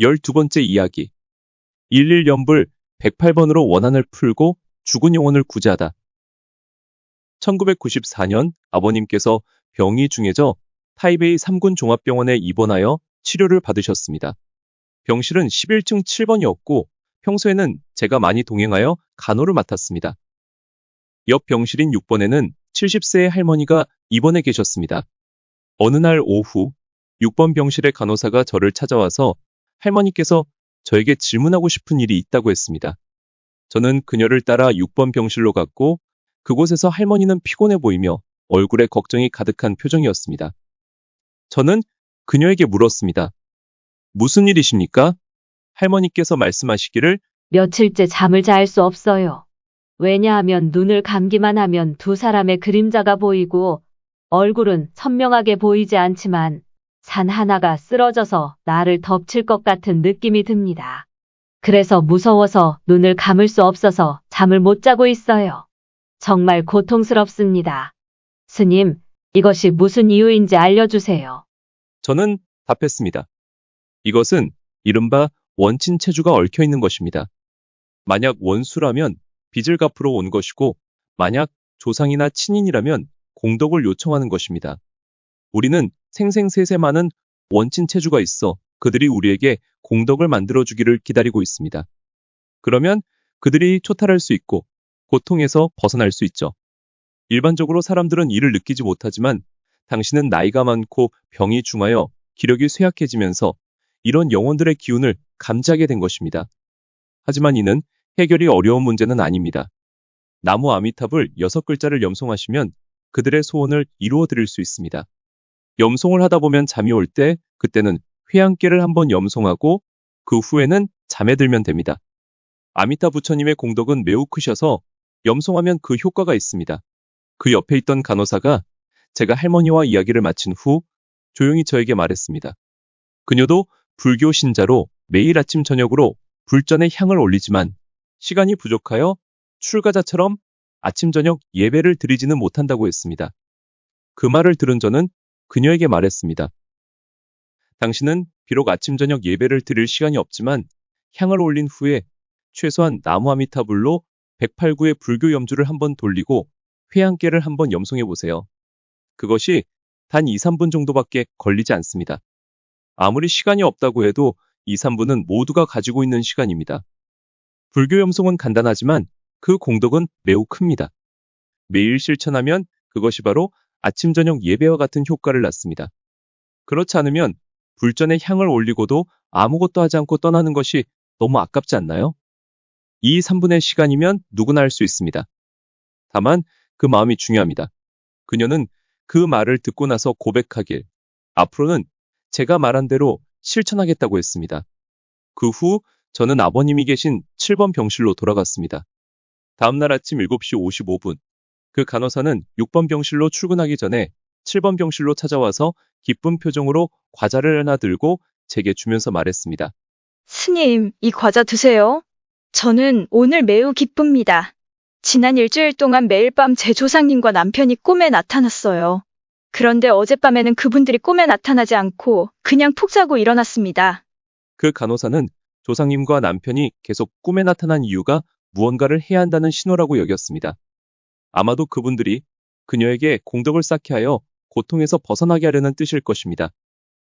12번째 이야기. 11연불 108번으로 원한을 풀고 죽은 영혼을 구제하다. 1994년 아버님께서 병이 중해져 타이베이 3군 종합병원에 입원하여 치료를 받으셨습니다. 병실은 11층 7번이었고 평소에는 제가 많이 동행하여 간호를 맡았습니다. 옆 병실인 6번에는 70세의 할머니가 입원해 계셨습니다. 어느 날 오후 6번 병실의 간호사가 저를 찾아와서 할머니께서 저에게 질문하고 싶은 일이 있다고 했습니다. 저는 그녀를 따라 6번 병실로 갔고 그곳에서 할머니는 피곤해 보이며 얼굴에 걱정이 가득한 표정이었습니다. 저는 그녀에게 물었습니다. 무슨 일이십니까? 할머니께서 말씀하시기를 며칠째 잠을 잘 수 없어요. 왜냐하면 눈을 감기만 하면 두 사람의 그림자가 보이고 얼굴은 선명하게 보이지 않지만 산 하나가 쓰러져서 나를 덮칠 것 같은 느낌이 듭니다. 그래서 무서워서 눈을 감을 수 없어서 잠을 못 자고 있어요. 정말 고통스럽습니다. 스님, 이것이 무슨 이유인지 알려주세요. 저는 답했습니다. 이것은 이른바 원친 체주가 얽혀 있는 것입니다. 만약 원수라면 빚을 갚으러 온 것이고, 만약 조상이나 친인이라면 공덕을 요청하는 것입니다. 우리는 생생세세 많은 원친 체주가 있어 그들이 우리에게 공덕을 만들어주기를 기다리고 있습니다. 그러면 그들이 초탈할 수 있고 고통에서 벗어날 수 있죠. 일반적으로 사람들은 이를 느끼지 못하지만 당신은 나이가 많고 병이 중하여 기력이 쇠약해지면서 이런 영혼들의 기운을 감지하게 된 것입니다. 하지만 이는 해결이 어려운 문제는 아닙니다. 나무 아미탑을 여섯 글자를 염송하시면 그들의 소원을 이루어 드릴 수 있습니다. 염송을 하다 보면 잠이 올 때 그때는 회양깨를 한번 염송하고 그 후에는 잠에 들면 됩니다. 아미타 부처님의 공덕은 매우 크셔서 염송하면 그 효과가 있습니다. 그 옆에 있던 간호사가 제가 할머니와 이야기를 마친 후 조용히 저에게 말했습니다. 그녀도 불교 신자로 매일 아침 저녁으로 불전에 향을 올리지만 시간이 부족하여 출가자처럼 아침 저녁 예배를 드리지는 못한다고 했습니다. 그 말을 들은 저는 그녀에게 말했습니다. 당신은 비록 아침 저녁 예배를 드릴 시간이 없지만 향을 올린 후에 최소한 나무 아미타불로 108구의 불교 염주를 한번 돌리고 회양깨를 한번 염송해 보세요. 그것이 단 2, 3분 정도밖에 걸리지 않습니다. 아무리 시간이 없다고 해도 2, 3분은 모두가 가지고 있는 시간입니다. 불교 염송은 간단하지만 그 공덕은 매우 큽니다. 매일 실천하면 그것이 바로 아침 저녁 예배와 같은 효과를 낳습니다. 그렇지 않으면 불전에 향을 올리고도 아무것도 하지 않고 떠나는 것이 너무 아깝지 않나요? 2, 3분의 시간이면 누구나 할 수 있습니다. 다만 그 마음이 중요합니다. 그녀는 그 말을 듣고 나서 고백하길 앞으로는 제가 말한 대로 실천하겠다고 했습니다. 그 후 저는 아버님이 계신 7번 병실로 돌아갔습니다. 다음날 아침 7시 55분 그 간호사는 6번 병실로 출근하기 전에 7번 병실로 찾아와서 기쁜 표정으로 과자를 하나 들고 제게 주면서 말했습니다. 스님, 이 과자 드세요. 저는 오늘 매우 기쁩니다. 지난 일주일 동안 매일 밤 제 조상님과 남편이 꿈에 나타났어요. 그런데 어젯밤에는 그분들이 꿈에 나타나지 않고 그냥 푹 자고 일어났습니다. 그 간호사는 조상님과 남편이 계속 꿈에 나타난 이유가 무언가를 해야 한다는 신호라고 여겼습니다. 아마도 그분들이 그녀에게 공덕을 쌓게 하여 고통에서 벗어나게 하려는 뜻일 것입니다.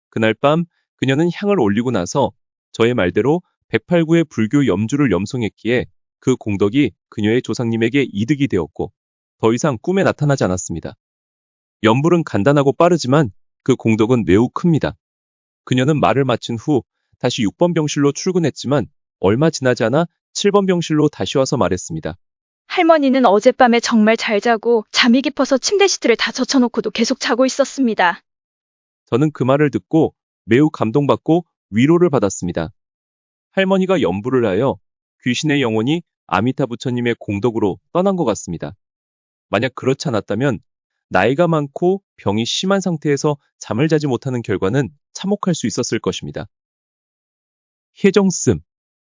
그날 밤 그녀는 향을 올리고 나서 저의 말대로 108구의 불교 염주를 염송했기에 그 공덕이 그녀의 조상님에게 이득이 되었고 더 이상 꿈에 나타나지 않았습니다. 염불은 간단하고 빠르지만 그 공덕은 매우 큽니다. 그녀는 말을 마친 후 다시 6번 병실로 출근했지만 얼마 지나지 않아 7번 병실로 다시 와서 말했습니다. 할머니는 어젯밤에 정말 잘 자고 잠이 깊어서 침대 시트를 다 젖혀놓고도 계속 자고 있었습니다. 저는 그 말을 듣고 매우 감동받고 위로를 받았습니다. 할머니가 염불을 하여 귀신의 영혼이 아미타 부처님의 공덕으로 떠난 것 같습니다. 만약 그렇지 않았다면 나이가 많고 병이 심한 상태에서 잠을 자지 못하는 결과는 참혹할 수 있었을 것입니다. 혜정씀